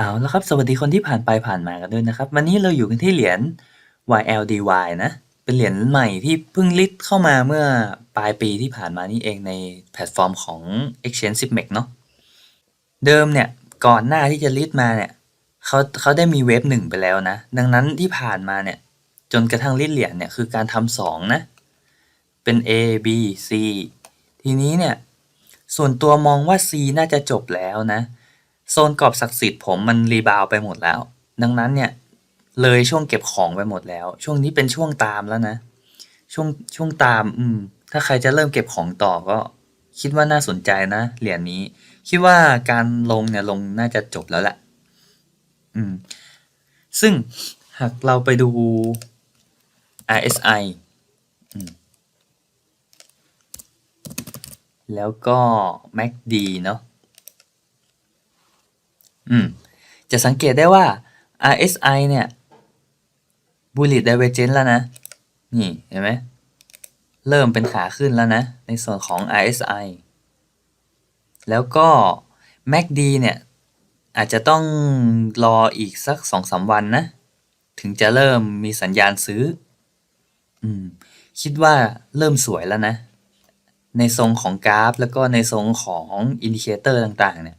เอาละครับ สวัสดีคนที่ผ่านไปผ่านมากันด้วยนะครับ วันนี้เราอยู่กันที่เหรียญ YLDY นะ เป็นเหรียญใหม่ที่เพิ่งลิสต์เข้ามาเมื่อปลายปีที่ผ่านมานี่เองในแพลตฟอร์มของ Exchange SIPMEX เนาะเดิมเนี่ย ก่อนหน้าที่จะลิสต์มาเนี่ยเขาเขาได้มีเว็บหนึ่งไปแล้วนะ ดังนั้นที่ผ่านมาเนี่ย จนกระทั่งลิสต์เหรียญเนี่ย คือการทำสองนะ เป็น A B C ทีนี้เนี่ย ส่วนตัวมองว่า C น่าจะจบแล้วนะ โซนกรอบศักดิ์สิทธิ์ผมมันรีบาวไปหมดแล้ว ดังนั้นเนี่ยเลยช่วงเก็บของไปหมดแล้ว ช่วงนี้เป็นช่วงตามแล้วนะ ช่วงช่วงตาม อืม ถ้าใครจะเริ่มเก็บของต่อก็คิดว่าน่าสนใจนะเหรียญนี้ คิดว่าการลงเนี่ยลงน่าจะจบแล้วแหละอืม ซึ่งหากเราไปดู RSI อืมแล้วก็ MACD เนาะ อืมจะสังเกตได้ว่า RSI เนี่ย Bullish Divergence แล้วนะ นี่เห็นไหมเริ่มเป็นขาขึ้นแล้วนะ ในส่วนของ RSI แล้วก็ MACD เนี่ย อาจจะต้องรออีกสัก2-3วันนะ ถึงจะเริ่มมีสัญญาณซื้อ อืม คิดว่าเริ่มสวยแล้วนะ ในทรงของกราฟ แล้วก็ในทรงของอินดิเคเตอร์ต่าง ๆ เนี่ย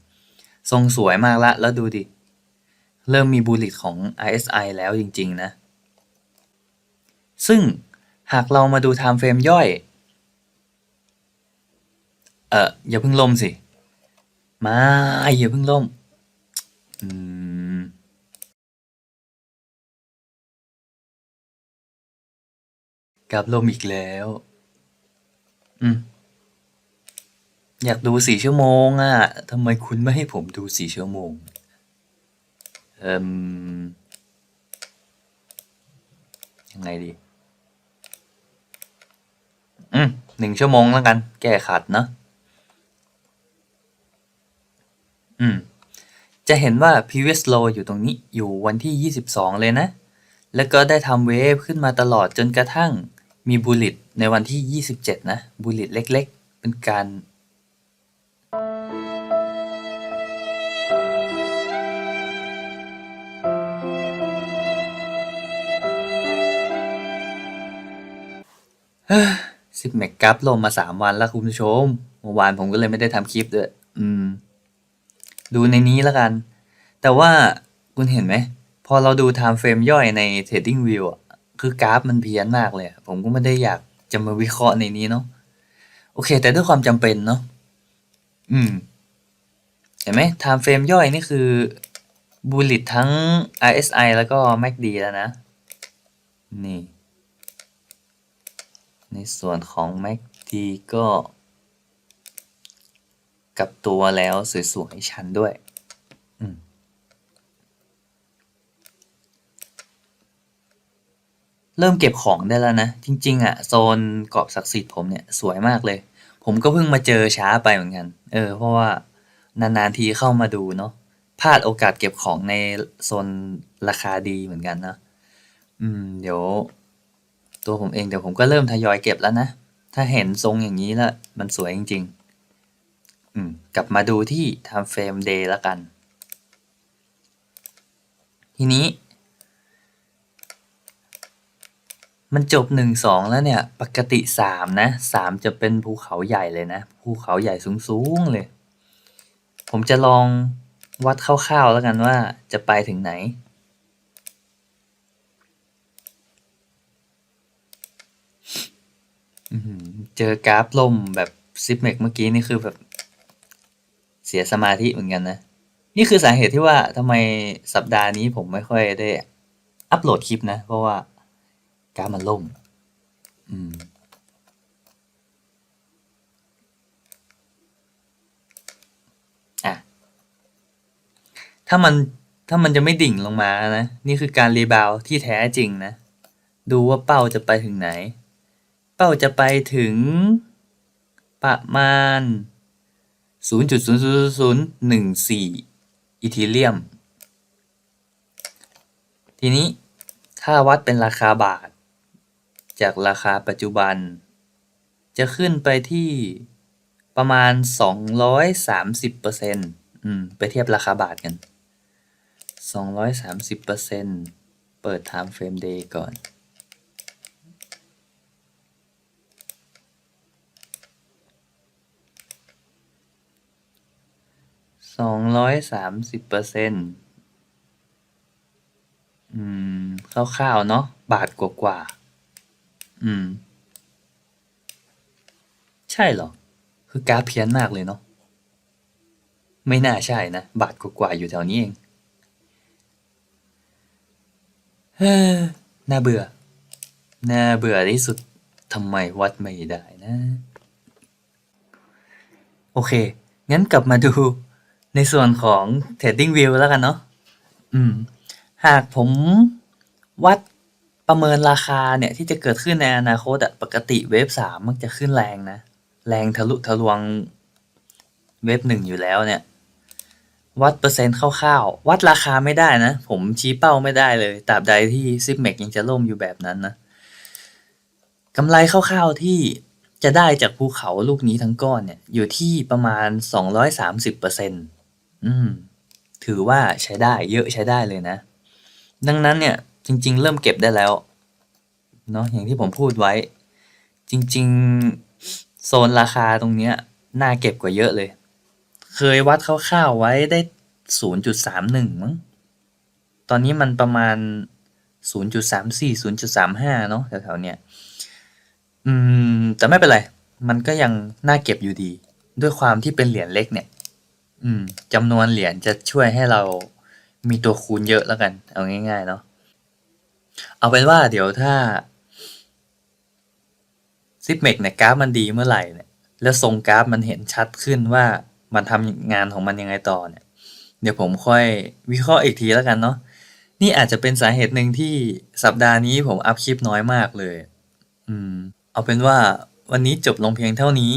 ทรงสวยมากละ แล้วดูดิ เริ่มมีบูลลิตของ RSI แล้วจริง ๆ นะ ซึ่งหากเรามาดู Time Frame ย่อย เอออย่าเพิ่งล่มสิ มาอย่าเพิ่งล่ม อืมกลับล่มอีกแล้ว อืม อยากดูสี่ชั่วโมงอะทำไมคุณไม่ให้ผมดูสี่ชั่วโมง เอ่มยังไงดี อืมหนึ่งชั่วโมงแล้วกัน แก้ขัดเนอะอืม จะเห็นว่า previous low อยู่ตรงนี้ อยู่วันที่ 22 เลยนะ แล้วก็ได้ทำเวฟขึ้นมาตลอดจนกระทั่งมีบูลลิตในวันที่ 27 นะ บูลลิตเล็ก ๆ เป็นการ สิบเมกกาฟลงมาสามวันแล้วคุณผู้ชม เมื่อวานผมก็เลยไม่ได้ทำคลิปด้วยอืม ดูในนี้แล้วกัน แต่ว่าคุณเห็นไหม พอเราดู time frame ย่อยใน trading view อะ คือกราฟมันเพี้ยนมากเลย ผมก็ไม่ได้อยากจะมาวิเคราะห์ในนี้เนาะ โอเค แต่ด้วยความจำเป็นเนาะ อืม เห็นไหม time frame ย่อยนี่คือ bullish ทั้ง RSI แล้วก็ MACD แล้วนะ นี่ ในส่วนของ MACD ก็ กับตัวแล้วสวยๆชันด้วยเริ่มเก็บของได้แล้วนะ จริง ๆอะโซนกรอบศักดิ์สิทธิ์ผมเนี่ยสวยมากเลย ผมก็เพิ่งมาเจอช้าไปเหมือนกัน เออ เพราะว่านานๆทีเข้ามาดูเนาะพลาดโอกาสเก็บของในโซนราคาดีเหมือนกันนะ อืม เดี๋ยว ตัวผมเองเดี๋ยวผมก็เริ่มทยอยเก็บแล้วนะ ถ้าเห็นทรงอย่างนี้แล้วมันสวยจริงๆ อืม กลับมาดูที่ time frame day แล้วกัน ทีนี้ มันจบหนึ่งสองแล้วเนี่ย ปกติสามนะสามจะเป็นภูเขาใหญ่เลยนะ ภูเขาใหญ่สูงๆเลย ผมจะลองวัดคร่าวๆแล้วกันว่าจะไปถึงไหน อื้อหือ เจอกราฟล่มแบบซิปเมกเมื่อกี้นี่คือแบบ เสียสมาธิเหมือนกันนะ นี่คือสาเหตุที่ว่าทำไมสัปดาห์นี้ผมไม่ค่อยได้ อัปโหลดคลิปนะ เพราะว่ากราฟมันล่ม อืม อะ ถ้ามันถ้ามันจะไม่ดิ่งลงมานะ นี่คือการรีบาวที่แท้จริงนะ ดูว่าเป้าจะไปถึงไหน เป้าจะไปถึง ประมาณ 0.00014 อีเทเรียม ทีนี้ถ้าวัดเป็นราคาบาท จากราคาปัจจุบัน จะขึ้นไปที่ประมาณ 230%อืม ไปเทียบราคาบาทกัน 230%เปิด time frame day ก่อน สองร้อยสามสิบเปอร์เซ็นต์ อืม คร่าวๆ เนาะ บาทกว่าๆ อืม ใช่เหรอ คือกราฟเพี้ยนมากเลยเนาะ ไม่น่าใช่นะ บาทกว่าๆ อยู่แถวนี้เองเฮ้อน่าเบื่อ น่าเบื่อที่สุด ทำไมวัดไม่ได้นะ โอเค งั้นกลับมาดู ในส่วนของ Trading View แล้วกันเนาะอืม หากผมวัดประเมินราคาเนี่ย ที่จะเกิดขึ้นในอนาคตอะปกติเวฟสามมักจะขึ้นแรงนะ แรงทะลุทะลวงเวฟหนึ่งอยู่แล้วเนี่ย วัดเปอร์เซ็นต์คร่าวๆ วัดราคาไม่ได้นะ ผมชี้เป้าไม่ได้เลยตราบใดที่ซิปเมกยังจะล่มอยู่แบบนั้นนะกำไรคร่าวๆที่จะได้จากภูเขาลูกนี้ทั้งก้อนเนี่ย อยู่ที่ประมาณ 230เปอร์เซ็นต์ อืม ถือว่าใช้ได้เยอะใช้ได้เลยนะ ดังนั้นเนี่ย จริง ๆ เริ่มเก็บได้แล้วเนาะอย่างที่ผมพูดไว้ จริง ๆ โซนราคาตรงเนี้ยน่าเก็บกว่าเยอะเลย เคยวัดคร่าวๆไว้ได้ 0.31 มั้ง ตอนนี้มันประมาณ 0.34 0.35 เนาะแถวๆเนี้ยอืม แต่ไม่เป็นไร มันก็ยังน่าเก็บอยู่ดี ด้วยความที่เป็นเหรียญเล็กเนี่ย อืมจำนวนเหรียญจะช่วยให้เรามีตัวคูณเยอะแล้วกัน เอาง่าย ๆ เนาะเอาเป็นว่าเดี๋ยวถ้าซิปเมกเนี่ยกราฟมันดีเมื่อไหร่เนี่ย แล้วทรงกราฟมันเห็นชัดขึ้นว่ามันทำงานของมันยังไงต่อเนี่ย เดี๋ยวผมค่อยวิเคราะห์อีกทีแล้วกันเนาะนี่อาจจะเป็นสาเหตุหนึ่งที่สัปดาห์นี้ผมอัพคลิปน้อยมากเลย อืม เอาเป็นว่าวันนี้จบลงเพียงเท่านี้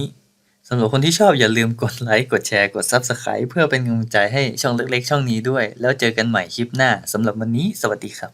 สำหรับคนที่ชอบอย่าลืมกดไลค์ กดแชร์ กด Subscribe เพื่อเป็นกำลังใจให้ช่องเล็กๆ ช่องนี้ด้วย แล้วเจอกันใหม่คลิปหน้าสำหรับวันนี้ สวัสดีครับ